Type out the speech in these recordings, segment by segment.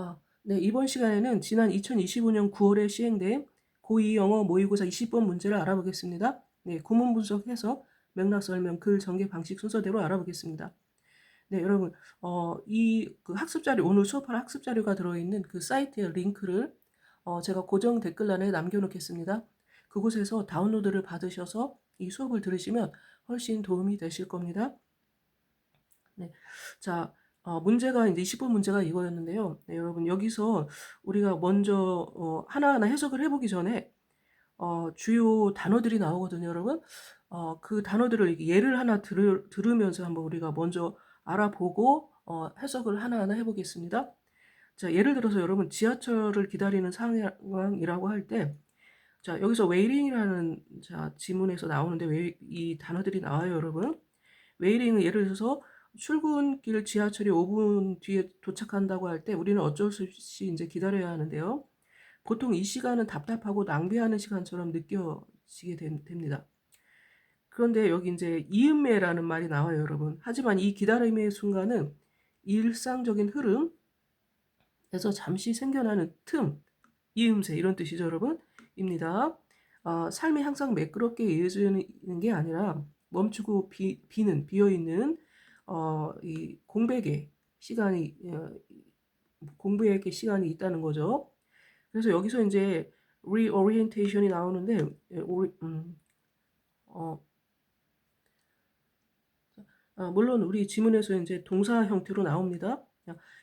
아, 네, 이번 시간에는 지난 2025년 9월에 시행된 고2 영어 모의고사 20번 문제를 알아보겠습니다. 네, 구문 분석해서 맥락 설명, 글 전개 방식 순서대로 알아보겠습니다. 네, 여러분, 어, 이 그 학습 자료, 오늘 수업할 학습 자료가 들어있는 그 사이트의 링크를 어, 제가 고정 댓글란에 남겨놓겠습니다. 그곳에서 다운로드를 받으셔서 이 수업을 들으시면 훨씬 도움이 되실 겁니다. 네, 자, 어, 문제가 이제 20번 문제가 이거였는데요. 네, 여러분 여기서 우리가 먼저 어, 하나하나 해석을 해 보기 전에 어, 주요 단어들이 나오거든요, 여러분. 어, 그 단어들을 예를 하나 들으, 들으면서 한번 우리가 먼저 알아보고 어, 해석을 하나하나 해 보겠습니다. 자, 예를 들어서 여러분 지하철을 기다리는 상황이라고 할 때, 자, 여기서 웨이링이라는 자, 지문에서 나오는데 왜 이 단어들이 나와요, 여러분. 웨이링은 예를 들어서 출근길 지하철이 5분 뒤에 도착한다고 할 때 우리는 어쩔 수 없이 이제 기다려야 하는데요. 보통 이 시간은 답답하고 낭비하는 시간처럼 느껴지게 됩니다. 그런데 여기 이제 이음매라는 말이 나와요, 여러분. 하지만 이 기다림의 순간은 일상적인 흐름에서 잠시 생겨나는 틈, 이음새 이런 뜻이죠, 여러분. 입니다. 어, 삶이 항상 매끄럽게 이어지는 게 아니라 멈추고 비, 비는 비어 있는 어, 이 공백의 시간이 어, 공부의 시간이 있다는 거죠. 그래서 여기서 이제 reorientation이 나오는데 음, 어, 아, 물론 우리 지문에서 이제 동사 형태로 나옵니다.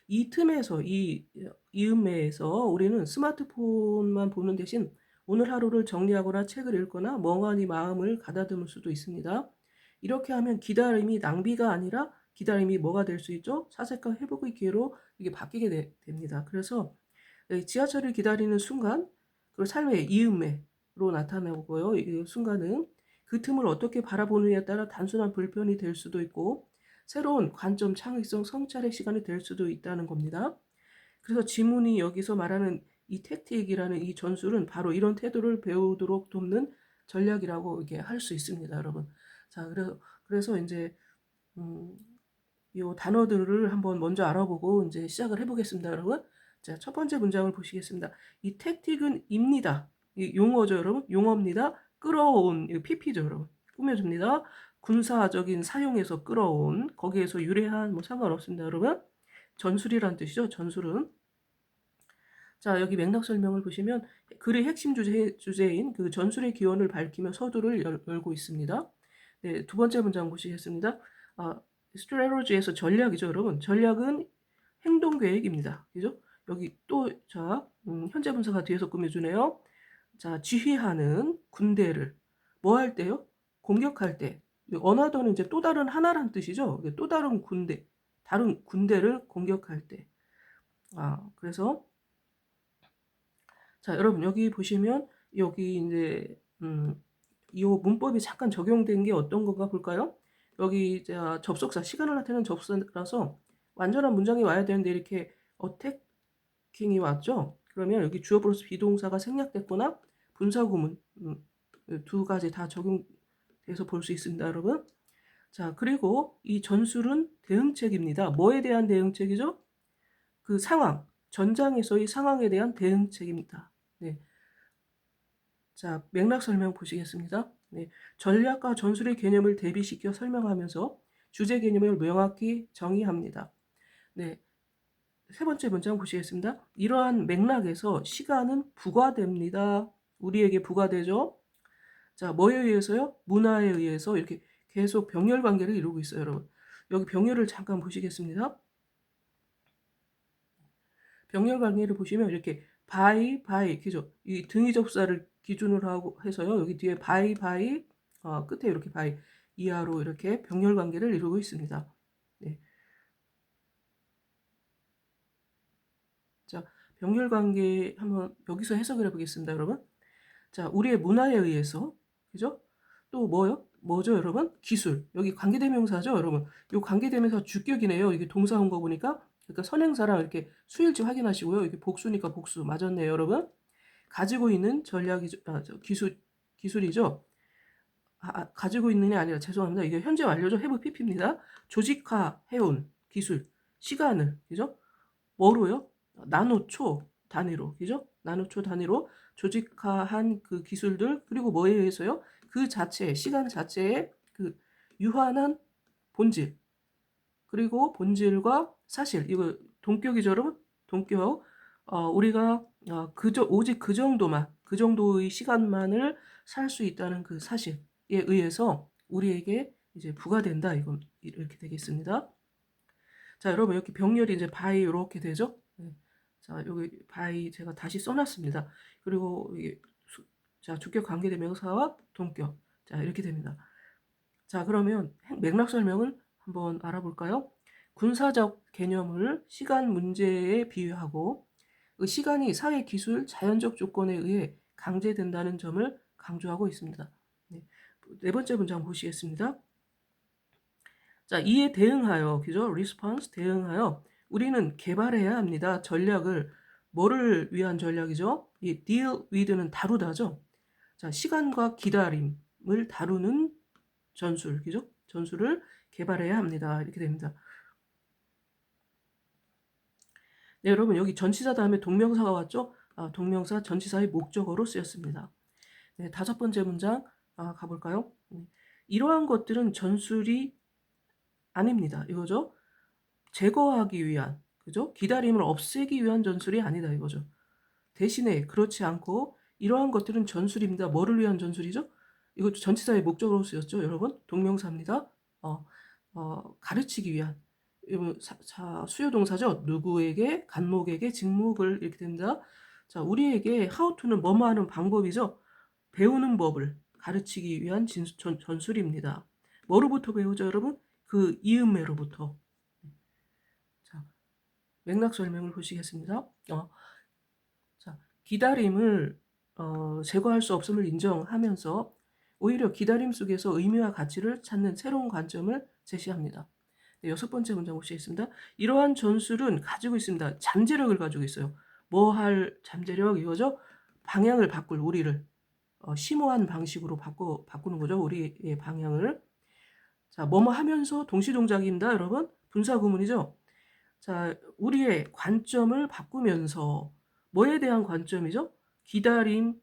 이 틈에서 이 이음매에서 우리는 스마트폰만 보는 대신 오늘 하루를 정리하거나 책을 읽거나 멍하니 마음을 가다듬을 수도 있습니다. 이렇게 하면 기다림이 낭비가 아니라 기다림이 뭐가 될 수 있죠? 사색과 회복의 기회로 이게 바뀌게 되, 됩니다. 그래서 지하철을 기다리는 순간 그 삶의 이음매로 나타나고요. 이 순간은 그 틈을 어떻게 바라보느냐에 따라 단순한 불편이 될 수도 있고 새로운 관점, 창의성, 성찰의 시간이 될 수도 있다는 겁니다. 그래서 지문이 여기서 말하는 이 택틱이라는 이 전술은 바로 이런 태도를 배우도록 돕는 전략이라고 이게 할 수 있습니다, 여러분. 자, 그래서 그래서 이제 음, 이 단어들을 한번 먼저 알아보고 이제 시작을 해보겠습니다, 여러분. 자, 첫 번째 문장을 보시겠습니다. 이 택틱은 입니다. 이 용어죠, 여러분. 용어입니다. 끌어온, 이 PP죠, 여러분. 꾸며줍니다. 군사적인 사용에서 끌어온, 거기에서 유래한, 뭐 상관없습니다, 여러분. 전술이란 뜻이죠, 전술은. 자, 여기 맥락 설명을 보시면 글의 핵심 주제, 주제인 그 전술의 기원을 밝히며 서두를 열, 열고 있습니다. 네, 두 번째 문장 보시겠습니다. 아, 스트레로지에서 전략이죠, 여러분. 전략은 행동 계획입니다. 그죠? 여기 또, 자, 음, 현재 분사가 뒤에서 꾸며주네요. 자, 지휘하는 군대를 뭐 할 때요? 공격할 때. 언하더는 이제 또 다른 하나란 뜻이죠. 또 다른 군대, 다른 군대를 공격할 때. 아, 그래서 자, 여러분 여기 보시면 여기 이제 음, 이 문법이 잠깐 적용된 게 어떤 건가 볼까요? 여기 접속사 시간을 나타내는 접속사라서 완전한 문장이 와야 되는데 이렇게 어택킹이 왔죠. 그러면 여기 주어 플러스 비동사가 생략됐거나 분사 구문 음, 두 가지 다 적용돼서 볼 수 있습니다, 여러분. 자, 그리고 이 전술은 대응책입니다. 뭐에 대한 대응책이죠? 그 상황, 전장에서의 상황에 대한 대응책입니다. 네. 자, 맥락 설명 보시겠습니다. 네, 전략과 전술의 개념을 대비시켜 설명하면서 주제 개념을 명확히 정의합니다. 네, 세 번째 문장 보시겠습니다. 이러한 맥락에서 시간은 부과됩니다. 우리에게 부과되죠. 자, 뭐에 의해서요? 문화에 의해서 이렇게 계속 병렬 관계를 이루고 있어요, 여러분. 여기 병렬을 잠깐 보시겠습니다. 병렬 관계를 보시면 이렇게 바이 바이 그죠? 이 등위 접사를 기준으로 하고 해서요. 여기 뒤에 바이 바이 어, 끝에 이렇게 바이 이하로 이렇게 병렬 관계를 이루고 있습니다. 네. 자, 병렬 관계 한번 여기서 해석을 해 보겠습니다, 여러분. 자, 우리의 문화에 의해서 그죠? 또 뭐요? 뭐죠, 여러분? 기술. 여기 관계대명사죠, 여러분. 요 관계대명사 주격이네요. 이게 동사 온 거 보니까. 그러니까 선행사랑 이렇게 수일지 확인하시고요. 이게 복수니까 복수 맞았네요, 여러분. 가지고 있는 전략이 아, 기술 기술이죠. 아, 아, 가지고 있는 게 아니라 죄송합니다. 이게 현재 완료죠. 해부 PP입니다. 조직화 해온 기술 시간을 그죠? 뭐로요? 나노초 단위로, 그죠? 나노초 단위로 조직화한 그 기술들 그리고 뭐에 의해서요? 그 자체 시간 자체의 그 유한한 본질 그리고 본질과 사실 이거 동격이죠 여러분 동격 어, 우리가 어, 그저 오직 그 정도만 그 정도의 시간만을 살 수 있다는 그 사실에 의해서 우리에게 이제 부과된다 이건 이렇게 되겠습니다. 자 여러분 이렇게 병렬이 이제 바이 이렇게 되죠. 네. 자 여기 바이 제가 다시 써놨습니다. 그리고 이게 수, 자 주격 관계대명사와 동격 자 이렇게 됩니다. 자 그러면 맥락 설명을 한번 알아볼까요? 군사적 개념을 시간 문제에 비유하고 그 시간이 사회 기술 자연적 조건에 의해 강제된다는 점을 강조하고 있습니다. 네, 네 번째 문장 보시겠습니다. 자, 이에 대응하여, 그죠? response, 대응하여 우리는 개발해야 합니다. 전략을 뭐를 위한 전략이죠? 이 deal with는 다루다죠. 자, 시간과 기다림을 다루는 전술, 그죠? 전술을 개발해야 합니다. 이렇게 됩니다. 네, 여러분 여기 전치사 다음에 동명사가 왔죠? 아, 동명사 전치사의 목적어로 쓰였습니다. 네, 다섯 번째 문장 아, 가볼까요? 네. 이러한 것들은 전술이 아닙니다. 이거죠? 제거하기 위한, 그죠? 기다림을 없애기 위한 전술이 아니다. 이거죠. 대신에 그렇지 않고 이러한 것들은 전술입니다. 뭐를 위한 전술이죠? 이거 전치사의 목적으로 쓰였죠, 여러분? 동명사입니다. 어, 어, 가르치기 위한 사, 자, 수요 동사죠. 누구에게 간목에게 직목을 이렇게 됩니다. 자, 우리에게 to는 뭐뭐 하는 방법이죠. 배우는 법을 가르치기 위한 진수, 전, 전술입니다. 뭐로부터 배우죠, 여러분? 그 이음매로부터. 자, 맥락 설명을 보시겠습니다. 어, 자, 기다림을 어, 제거할 수 없음을 인정하면서 오히려 기다림 속에서 의미와 가치를 찾는 새로운 관점을 제시합니다. 네, 여섯 번째 문장 보시겠습니다. 이러한 전술은 가지고 있습니다. 잠재력을 가지고 있어요. 뭐 할 잠재력 이거죠? 방향을 바꿀 우리를 어, 심오한 방식으로 바꿔 바꾸는 거죠. 우리의 방향을 자, 뭐뭐 하면서 동시 동작입니다, 여러분. 분사 구문이죠. 자, 우리의 관점을 바꾸면서 뭐에 대한 관점이죠? 기다림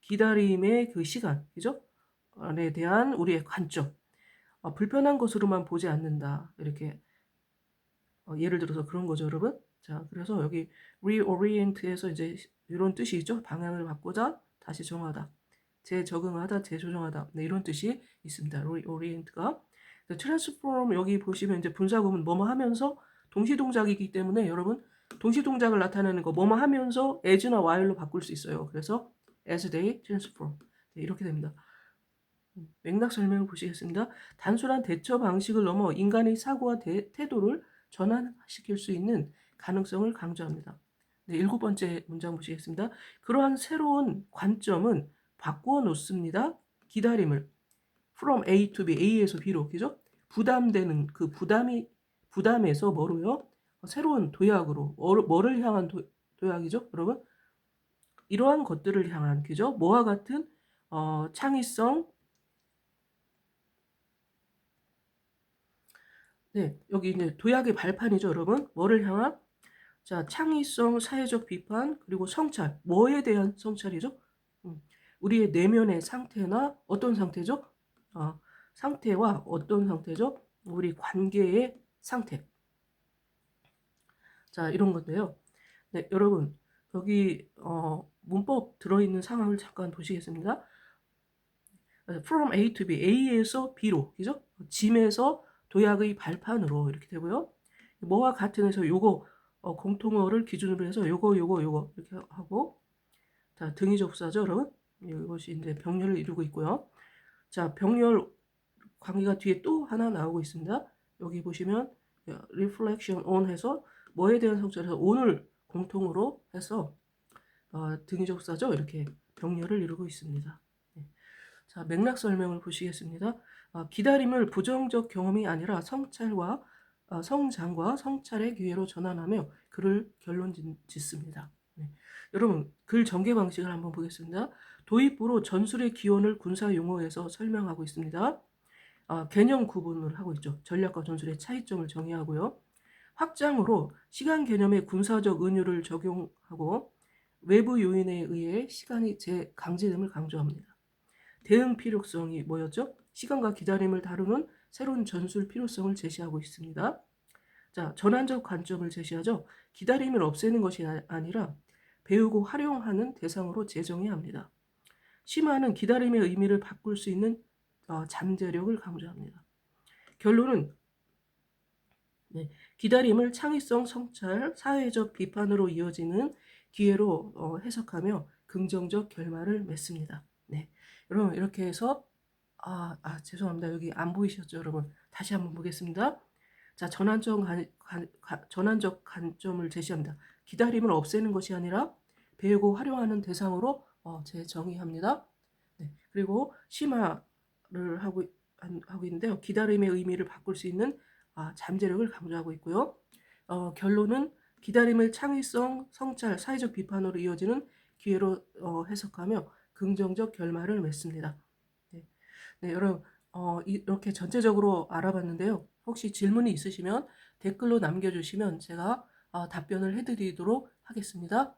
기다림의 그 시간, 그죠? 에 대한 우리의 관점. 어, 불편한 것으로만 보지 않는다. 이렇게 어, 예를 들어서 그런 거죠, 여러분. 자, 그래서 여기 reorient에서 이제 이런 뜻이 있죠. 방향을 바꾸자, 다시 정하다, 재적응하다, 재조정하다. 네, 이런 뜻이 있습니다. reorient가. transform 여기 보시면 이제 분사구문 뭐뭐 하면서 동시 동작이기 때문에 여러분 동시 동작을 나타내는 거 뭐뭐 하면서 as나 while로 바꿀 수 있어요. 그래서 as they transform 네, 이렇게 됩니다. 맥락 설명을 보시겠습니다. 단순한 대처 방식을 넘어 인간의 사고와 대, 태도를 전환시킬 수 있는 가능성을 강조합니다. 네, 일곱 번째 문장 보시겠습니다. 그러한 새로운 관점은 바꾸어 놓습니다. 기다림을 from A to B, A에서 B로, 그죠? 부담되는 그 부담이 부담에서 뭐로요? 새로운 도약으로 뭐를 향한 도, 도약이죠, 여러분? 이러한 것들을 향한 그죠? 뭐와 같은 어, 창의성, 네, 여기 이제 도약의 발판이죠, 여러분. 뭐를 향한? 자, 창의성, 사회적 비판, 그리고 성찰. 뭐에 대한 성찰이죠? 음, 우리의 내면의 상태나 어떤 상태죠? 어, 상태와 어떤 상태죠? 우리 관계의 상태. 자, 이런 건데요. 네, 여러분, 여기 어, 문법 들어있는 상황을 잠깐 보시겠습니다. from A to B, A에서 B로, 그죠? 짐에서 도약의 발판으로 이렇게 되고요. 뭐와 같은 해서 요거 어, 공통어를 기준으로 해서 요거 요거 요거 이렇게 하고 자 등위 접사죠 여러분 이것이 이제 병렬을 이루고 있고요. 자 병렬 관계가 뒤에 또 하나 나오고 있습니다. 여기 보시면 reflection on 해서 뭐에 대한 성찰에서 on을 공통으로 해서 어, 등위 접사죠 이렇게 병렬을 이루고 있습니다. 네. 자 맥락 설명을 보시겠습니다. 어, 기다림을 부정적 경험이 아니라 성찰과 어, 성장과 성찰의 기회로 전환하며 글을 결론 짓습니다. 네. 여러분 글 전개 방식을 한번 보겠습니다. 도입부로 전술의 기원을 군사 용어에서 설명하고 있습니다. 어, 개념 구분을 하고 있죠. 전략과 전술의 차이점을 정의하고요. 확장으로 시간 개념의 군사적 은유를 적용하고 외부 요인에 의해 시간이 재강제됨을 강조합니다. 대응 필요성이 뭐였죠? 시간과 기다림을 다루는 새로운 전술 필요성을 제시하고 있습니다. 자, 전환적 관점을 제시하죠. 기다림을 없애는 것이 아- 아니라 배우고 활용하는 대상으로 제정해야 합니다. 심화는 기다림의 의미를 바꿀 수 있는 어, 잠재력을 강조합니다. 결론은 네, 기다림을 창의성 성찰, 사회적 비판으로 이어지는 기회로 어, 해석하며 긍정적 결말을 맺습니다. 네, 여러분 이렇게 해서 아, 아 죄송합니다. 여기 안 보이셨죠, 여러분? 다시 한번 보겠습니다. 자, 전환적 관, 관- 가- 전환적 관점을 제시합니다. 기다림을 없애는 것이 아니라 배우고 활용하는 대상으로 어, 재정의합니다. 네, 그리고 심화를 하고 한- 하고 있는데요. 기다림의 의미를 바꿀 수 있는 아, 잠재력을 강조하고 있고요. 어, 결론은 기다림을 창의성, 성찰, 사회적 비판으로 이어지는 기회로 어, 해석하며 긍정적 결말을 맺습니다. 네, 네, 여러분 어, 이렇게 전체적으로 알아봤는데요. 혹시 질문이 있으시면 댓글로 남겨주시면 제가 어, 답변을 해드리도록 하겠습니다.